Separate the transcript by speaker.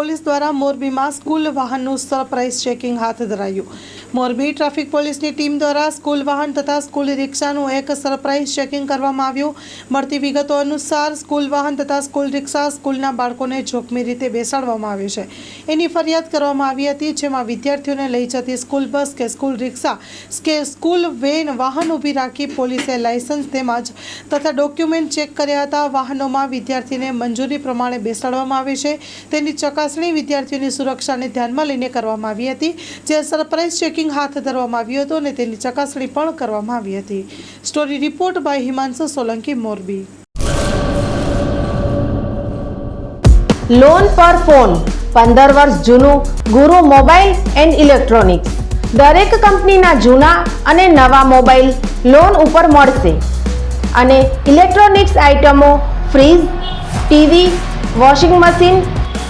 Speaker 1: Police દ્વારા મોરબીમાં school વાહનનું surprise checking હાથ ધરાયું. મોરબી ટ્રાફિક પોલીસની ટીમ દ્વારા સ્કૂલ વાહન તથા સ્કૂલ રિક્ષાનું એક સરપ્રાઇઝ ચેકિંગ કરવામાં આવ્યું. મળતી વિગતો અનુસાર સ્કૂલ વાહન તથા સ્કૂલ રિક્ષા સ્કૂલના બાળકોને જોખમી રીતે બેસાડવામાં આવે છે. એની ફરિયાદ કરવામાં આવી હતી, જેમાં વિદ્યાર્થીઓને લઈ જતી સ્કૂલ બસ કે સ્કૂલ રિક્ષા કે સ્કૂલ વેન વાહન ઊભી રાખી પોલીસે લાયસન્સ તેમજ તથા ડોક્યુમેન્ટ ચેક કર્યા હતા. વાહનોમાં વિદ્યાર્થીને મંજૂરી પ્રમાણે બેસાડવામાં આવે છે. તેની ચકાસણી વિદ્યાર્થીઓની સુરક્ષાને ધ્યાનમાં લઈને કરવામાં આવી હતી, જે સરપ્રાઇઝ ચેકિંગ હાથ ધરવામાં આવ્યું હતું અને તેની ચકાસણી પણ કરવામાં આવી હતી. Story report by Himanshu Solanki, Morbi.
Speaker 2: Loan પર ફોન પંદર વર્ષ જૂનું ગુરુ મોબાઈલ એન્ડ ઇલેક્ટ્રોનિક્સ. દરેક કંપનીના જૂના અને નવા મોબાઈલ લોન ઉપર મળશે. અને ઇલેક્ટ્રોનિક્સ આઇટમો fridge, TV, washing machine